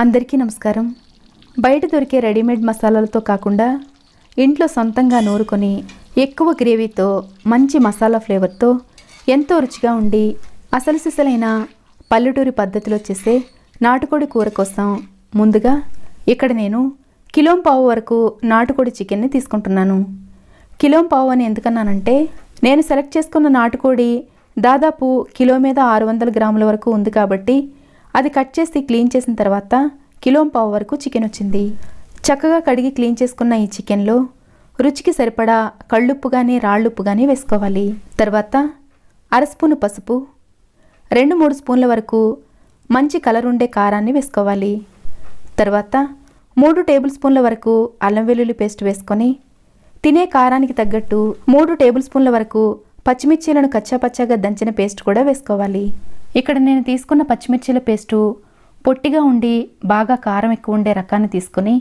అందరికీ నమస్కారం. బయట దొరికే రెడీమేడ్ మసాలాలతో కాకుండా ఇంట్లో సొంతంగా నూరుకొని ఎక్కువ గ్రేవీతో మంచి మసాలా ఫ్లేవర్తో ఎంతో రుచిగా ఉండి అసలు సిసలైన పల్లెటూరి పద్ధతిలో చేసే నాటుకోడి కూర కోసం ముందుగా ఇక్కడ నేను కిలోం పావు వరకు నాటుకోడి చికెన్ని తీసుకుంటున్నాను. కిలోం పావు అని ఎందుకన్నానంటే నేను సెలెక్ట్ చేసుకున్న నాటుకోడి దాదాపు కిలో మీద ఆరు వందల గ్రాముల వరకు ఉంది కాబట్టి అది కట్ చేసి క్లీన్ చేసిన తర్వాత కిలోం పావు వరకు చికెన్ వచ్చింది. చక్కగా కడిగి క్లీన్ చేసుకున్న ఈ చికెన్లో రుచికి సరిపడా కళ్ళుప్పు కానీ రాళ్ళుప్పు కానీ వేసుకోవాలి. తర్వాత అర స్పూను పసుపు రెండు మూడు స్పూన్ల వరకు మంచి కలర్ ఉండే కారాన్ని వేసుకోవాలి. తర్వాత మూడు టేబుల్ స్పూన్ల వరకు అల్లం వెల్లుల్లి పేస్ట్ వేసుకొని తినే కారానికి తగ్గట్టు మూడు టేబుల్ స్పూన్ల వరకు పచ్చిమిర్చీలను కచ్చాపచ్చాగా దంచిన పేస్ట్ కూడా వేసుకోవాలి. ఇక్కడ నేను తీసుకున్న పచ్చిమిర్చిల పేస్టు పొట్టిగా ఉండి బాగా కారం ఎక్కువ ఉండే రకాన్ని తీసుకొని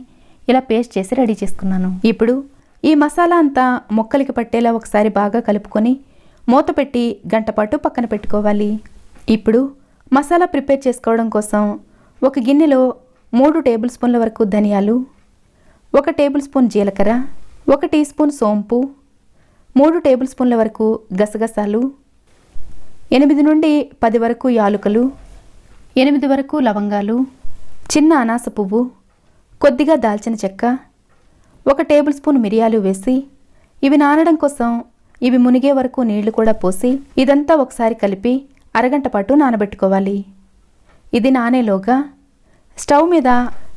ఇలా పేస్ట్ చేసి రెడీ చేసుకున్నాను. ఇప్పుడు ఈ మసాలా అంతా ముక్కలకి పట్టేలా ఒకసారి బాగా కలుపుకొని మూత పెట్టి గంట పాటు పక్కన పెట్టుకోవాలి. ఇప్పుడు మసాలా ప్రిపేర్ చేసుకోవడం కోసం ఒక గిన్నెలో మూడు టేబుల్ స్పూన్ల వరకు ధనియాలు ఒక టేబుల్ స్పూన్ జీలకర్ర ఒక టీ స్పూన్ సోంపు మూడు టేబుల్ స్పూన్ల వరకు గసగసాలు ఎనిమిది నుండి పది వరకు యాలుకలు ఎనిమిది వరకు లవంగాలు చిన్న అనాస పువ్వు కొద్దిగా దాల్చిన చెక్క ఒక టేబుల్ స్పూన్ మిరియాలు వేసి ఇవి నానడం కోసం ఇవి మునిగే వరకు నీళ్ళు కూడా పోసి ఇదంతా ఒకసారి కలిపి అరగంట పాటు నానబెట్టుకోవాలి. ఇది నానేలోగా స్టవ్ మీద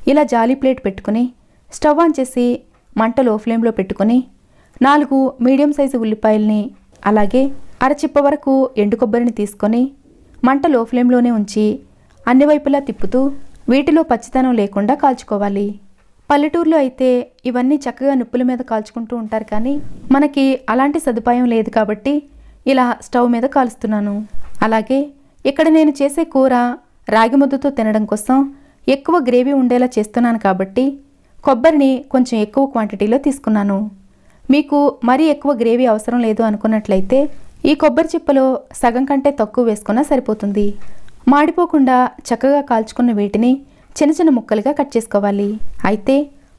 ఇలా జాలీ ప్లేట్ పెట్టుకుని స్టవ్ ఆన్ చేసి మంట లో ఫ్లేమ్లో పెట్టుకుని నాలుగు మీడియం సైజు ఉల్లిపాయల్ని అలాగే అరచిప్ప వరకు ఎండు కొబ్బరిని తీసుకొని మంట లో ఫ్లేమ్లోనే ఉంచి అన్ని వైపులా తిప్పుతూ వీటిలో పచ్చితనం లేకుండా కాల్చుకోవాలి. పల్లెటూరులో అయితే ఇవన్నీ చక్కగా నిప్పుల మీద కాల్చుకుంటూ ఉంటారు కానీ మనకి అలాంటి సదుపాయం లేదు కాబట్టి ఇలా స్టవ్ మీద కాలుస్తున్నాను. అలాగే ఇక్కడ నేను చేసే కూర రాగి ముద్దతో తినడం కోసం ఎక్కువ గ్రేవీ ఉండేలా చేస్తున్నాను కాబట్టి కొబ్బరిని కొంచెం ఎక్కువ క్వాంటిటీలో తీసుకున్నాను. మీకు మరీ ఎక్కువ గ్రేవీ అవసరం లేదు అనుకున్నట్లయితే ఈ కొబ్బరి చిప్పలో సగం కంటే తక్కువ వేసుకున్నా సరిపోతుంది. మాడిపోకుండా చక్కగా కాల్చుకున్న వీటిని చిన్న చిన్న ముక్కలుగా కట్ చేసుకోవాలి. అయితే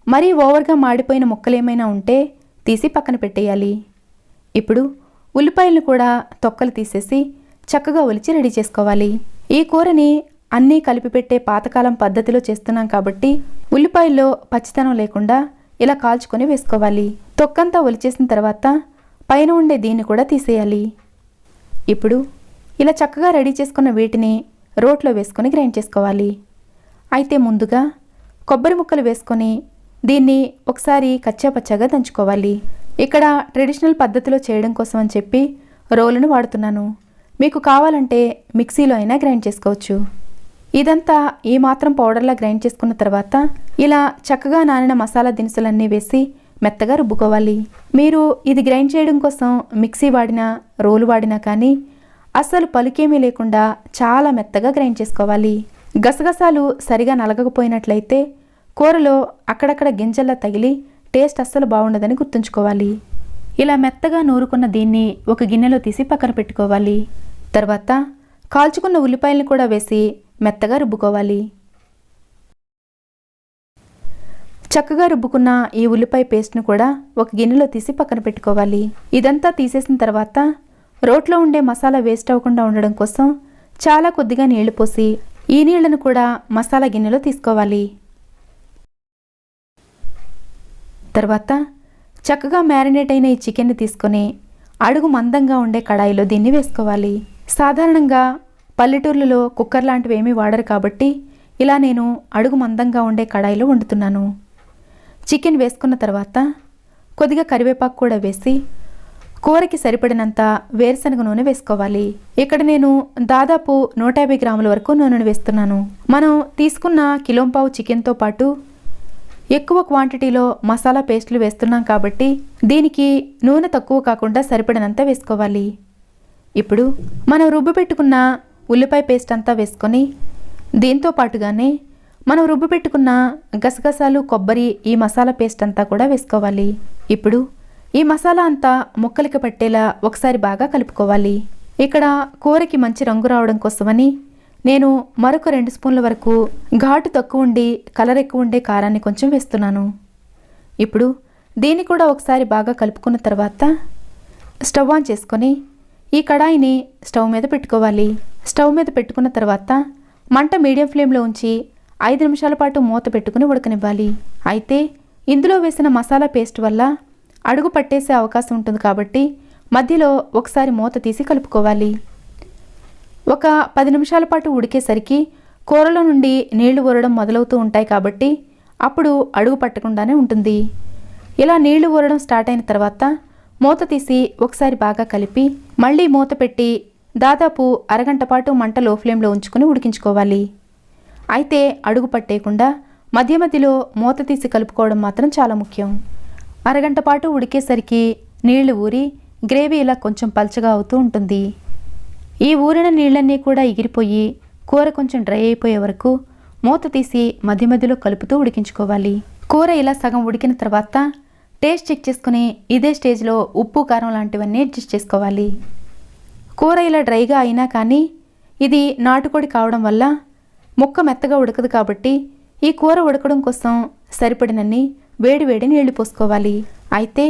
మరీ ఓవర్గా మాడిపోయిన ముక్కలు ఏమైనా ఉంటే తీసి పక్కన పెట్టేయాలి. ఇప్పుడు ఉల్లిపాయలను కూడా తొక్కలు తీసేసి చక్కగా ఒలిచి రెడీ చేసుకోవాలి. ఈ కూరని అన్నీ కలిపి పెట్టే పాతకాలం పద్ధతిలో చేస్తున్నాం కాబట్టి ఉల్లిపాయల్లో పచ్చితనం లేకుండా ఇలా కాల్చుకొని వేసుకోవాలి. తొక్కంతా ఒలిచేసిన తర్వాత పైన ఉండే దీన్ని కూడా తీసేయాలి. ఇప్పుడు ఇలా చక్కగా రెడీ చేసుకున్న వీటిని రోట్లో వేసుకొని గ్రైండ్ చేసుకోవాలి. అయితే ముందుగా కొబ్బరి ముక్కలు వేసుకొని దీన్ని ఒకసారి కచ్చాపచ్చాగా దంచుకోవాలి. ఇక్కడ ట్రెడిషనల్ పద్ధతిలో చేయడం కోసం అని చెప్పి రోలును వాడుతున్నాను. మీకు కావాలంటే మిక్సీలో అయినా గ్రైండ్ చేసుకోవచ్చు. ఇదంతా ఈ మాత్రం పౌడర్లా గ్రైండ్ చేసుకున్న తర్వాత ఇలా చక్కగా నానిన మసాలా దినుసులన్నీ వేసి మెత్తగా రుబ్బుకోవాలి. మీరు ఇది గ్రైండ్ చేయడం కోసం మిక్సీ వాడినా రోలు వాడినా కానీ అస్సలు పలుకేమీ లేకుండా చాలా మెత్తగా గ్రైండ్ చేసుకోవాలి. గసగసాలు సరిగా నలగకపోయినట్లయితే కూరలో అక్కడక్కడ గింజల్లా తగిలి టేస్ట్ అస్సలు బాగుండదని గుర్తుంచుకోవాలి. ఇలా మెత్తగా నూరుకున్న దీన్ని ఒక గిన్నెలో తీసి పక్కన పెట్టుకోవాలి. తర్వాత కాల్చుకున్న ఉల్లిపాయలను కూడా వేసి మెత్తగా రుబ్బుకోవాలి. చక్కగా రుబ్బుకున్న ఈ ఉల్లిపాయ పేస్ట్ను కూడా ఒక గిన్నెలో తీసి పక్కన పెట్టుకోవాలి. ఇదంతా తీసేసిన తర్వాత రోట్లో ఉండే మసాలా వేస్ట్ అవ్వకుండా ఉండడం కోసం చాలా కొద్దిగా నీళ్ళు పోసి ఈ నీళ్ళను కూడా మసాలా గిన్నెలో తీసుకోవాలి. తర్వాత చక్కగా మ్యారినేట్ అయిన ఈ చికెన్ని తీసుకొని అడుగు మందంగా ఉండే కడాయిలో దీన్ని వేసుకోవాలి. సాధారణంగా పల్లెటూర్లలో కుక్కర్ లాంటివి ఏమీ వాడరు కాబట్టి ఇలా నేను అడుగు మందంగా ఉండే కడాయిలో వండుతున్నాను. చికెన్ వేసుకున్న తర్వాత కొద్దిగా కరివేపాకు కూడా వేసి కూరకి సరిపడినంత వేరుశనగ నూనె వేసుకోవాలి. ఇక్కడ నేను దాదాపు నూట యాభై గ్రాముల వరకు నూనెను వేస్తున్నాను. మనం తీసుకున్న కిలోంపావు చికెన్తో పాటు ఎక్కువ క్వాంటిటీలో మసాలా పేస్టులు వేస్తున్నాం కాబట్టి దీనికి నూనె తక్కువ కాకుండా సరిపడినంత వేసుకోవాలి. ఇప్పుడు మనం రుబ్బు పెట్టుకున్న ఉల్లిపాయ పేస్ట్ అంతా వేసుకొని దీంతో పాటుగానే మనం రుబ్బు పెట్టుకున్న గసగసాలు కొబ్బరి ఈ మసాలా పేస్ట్ అంతా కూడా వేసుకోవాలి. ఇప్పుడు ఈ మసాలా అంతా ముక్కలకి పట్టేలా ఒకసారి బాగా కలుపుకోవాలి. ఇక్కడ కూరకి మంచి రంగు రావడం కోసమని నేను మరొక రెండు స్పూన్ల వరకు ఘాటు తక్కువ ఉండి కలర్ ఎక్కువ ఉండే కారాన్ని కొంచెం వేస్తున్నాను. ఇప్పుడు దీన్ని కూడా ఒకసారి బాగా కలుపుకున్న తర్వాత స్టవ్ ఆన్ చేసుకొని ఈ కడాయిని స్టవ్ మీద పెట్టుకోవాలి. స్టవ్ మీద పెట్టుకున్న తర్వాత మంట మీడియం ఫ్లేమ్లో ఉంచి ఐదు నిమిషాల పాటు మూత పెట్టుకుని ఉడకనివ్వాలి. అయితే ఇందులో వేసిన మసాలా పేస్ట్ వల్ల అడుగు పట్టేసే అవకాశం ఉంటుంది కాబట్టి మధ్యలో ఒకసారి మూత తీసి కలుపుకోవాలి. ఒక పది నిమిషాల పాటు ఉడికేసరికి కూరలో నుండి నీళ్ళు ఊరడం మొదలవుతూ ఉంటాయి కాబట్టి అప్పుడు అడుగు పట్టకుండానే ఉంటుంది. ఇలా నీళ్ళు ఊరడం స్టార్ట్ అయిన తర్వాత మూత తీసి ఒకసారి బాగా కలిపి మళ్ళీ మూత పెట్టి దాదాపు అరగంట పాటు మంట లో ఫ్లేమ్లో ఉంచుకుని ఉడికించుకోవాలి. అయితే అడుగు పట్టేయకుండా మధ్య మధ్యలో మూత తీసి కలుపుకోవడం మాత్రం చాలా ముఖ్యం. అరగంట పాటు ఉడికేసరికి నీళ్ళు ఊరి గ్రేవీ ఇలా కొంచెం పల్చగా అవుతూ ఉంటుంది. ఈ ఊరిన నీళ్ళన్నీ కూడా ఎగిరిపోయి కూర కొంచెం డ్రై అయిపోయే వరకు మూత తీసి మధ్య మధ్యలో కలుపుతూ ఉడికించుకోవాలి. కూర ఇలా సగం ఉడికిన తర్వాత టేస్ట్ చెక్ చేసుకుని ఇదే స్టేజ్లో ఉప్పు కారం లాంటివన్నీ అడ్జస్ట్ చేసుకోవాలి. కూర ఇలా డ్రైగా అయినా కానీ ఇది నాటుకోడి కావడం వల్ల ముక్క మెత్తగా ఉడకదు కాబట్టి ఈ కూర ఉడకడం కోసం సరిపడినన్ని వేడి వేడి నీళ్ళు పోసుకోవాలి. అయితే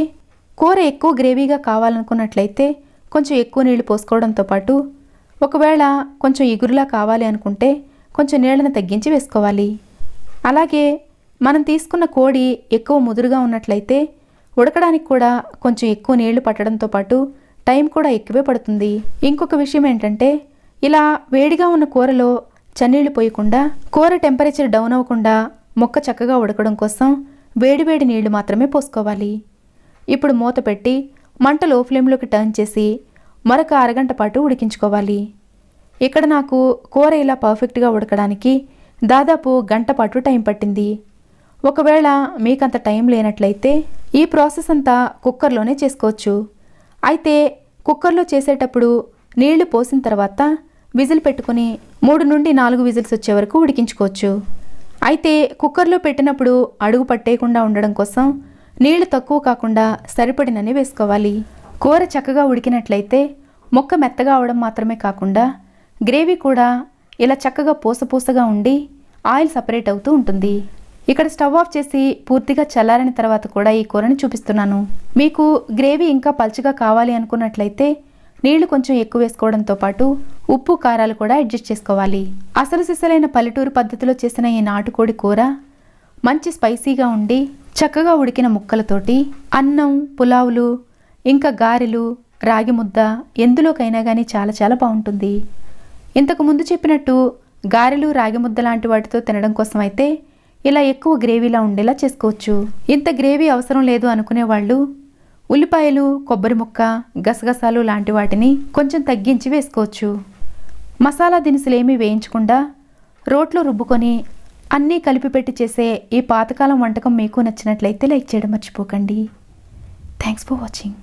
కూర ఎక్కువ గ్రేవీగా కావాలనుకున్నట్లయితే కొంచెం ఎక్కువ నీళ్ళు పోసుకోవడంతో పాటు ఒకవేళ కొంచెం ఇగురులా కావాలి అనుకుంటే కొంచెం నీళ్ళని తగ్గించి వేసుకోవాలి. అలాగే మనం తీసుకున్న కోడి ఎక్కువ ముదురుగా ఉన్నట్లయితే ఉడకడానికి కూడా కొంచెం ఎక్కువ నీళ్ళు పట్టడంతో పాటు టైం కూడా ఎక్కువే పడుతుంది. ఇంకొక విషయం ఏంటంటే ఇలా వేడిగా ఉన్న కూరలో చన్నీళ్ళు పోయకుండా కూర టెంపరేచర్ డౌన్ అవ్వకుండా మొక్క చక్కగా ఉడకడం కోసం వేడివేడి నీళ్ళు మాత్రమే పోసుకోవాలి. ఇప్పుడు మూత పెట్టి మంట లో ఫ్లేమ్లోకి టర్న్ చేసి మరొక అరగంట పాటు ఉడికించుకోవాలి. ఇక్కడ నాకు కూర ఇలా పర్ఫెక్ట్గా ఉడకడానికి దాదాపు గంట పాటు టైం పట్టింది. ఒకవేళ మీకంత టైం లేనట్లయితే ఈ ప్రాసెస్ అంతా కుక్కర్లోనే చేసుకోవచ్చు. అయితే కుక్కర్లో చేసేటప్పుడు నీళ్ళు పోసిన తర్వాత విజిల్ పెట్టుకుని మూడు నుండి నాలుగు విజిల్స్ వచ్చే వరకు ఉడికించుకోవచ్చు. అయితే కుక్కర్లో పెట్టినప్పుడు అడుగు పట్టేయకుండా ఉండడం కోసం నీళ్ళు తక్కువ కాకుండా సరిపడినని వేసుకోవాలి. కూర చక్కగా ఉడికినట్లయితే మొక్క మెత్తగా అవడం మాత్రమే కాకుండా గ్రేవీ కూడా ఇలా చక్కగా పూసపూసగా ఉండి ఆయిల్ సపరేట్ అవుతూ ఉంటుంది. ఇక్కడ స్టవ్ ఆఫ్ చేసి పూర్తిగా చల్లారిన తర్వాత కూడా ఈ కూరని చూపిస్తున్నాను. మీకు గ్రేవీ ఇంకా పల్చగా కావాలి అనుకున్నట్లయితే నీళ్ళు కొంచెం ఎక్కువ వేసుకోవడంతో పాటు ఉప్పు కారాలు కూడా అడ్జస్ట్ చేసుకోవాలి. అసలు సిసలైన పల్లెటూరు పద్ధతిలో చేసిన ఈ నాటుకోడి కూర మంచి స్పైసీగా ఉండి చక్కగా ఉడికిన ముక్కలతోటి అన్నం పులావులు ఇంకా గారెలు రాగి ముద్ద ఎందులోకైనా కానీ చాలా చాలా బాగుంటుంది. ఇంతకు ముందు చెప్పినట్టు గారెలు రాగి ముద్ద లాంటి వాటితో తినడం కోసం అయితే ఇలా ఎక్కువ గ్రేవీలా ఉండేలా చేసుకోవచ్చు. ఇంత గ్రేవీ అవసరం లేదు అనుకునే వాళ్ళు ఉల్లిపాయలు కొబ్బరి ముక్క గసగసాలు లాంటి వాటిని కొంచెం తగ్గించి వేసుకోవచ్చు. మసాలా దినుసులు ఏమీ వేయించకుండా రోట్లో రుబ్బుకొని అన్నీ కలిపి పెట్టి చేసే ఈ పాతకాలం వంటకం మీకు నచ్చినట్లయితే లైక్ చేయడం మర్చిపోకండి. Thanks for watching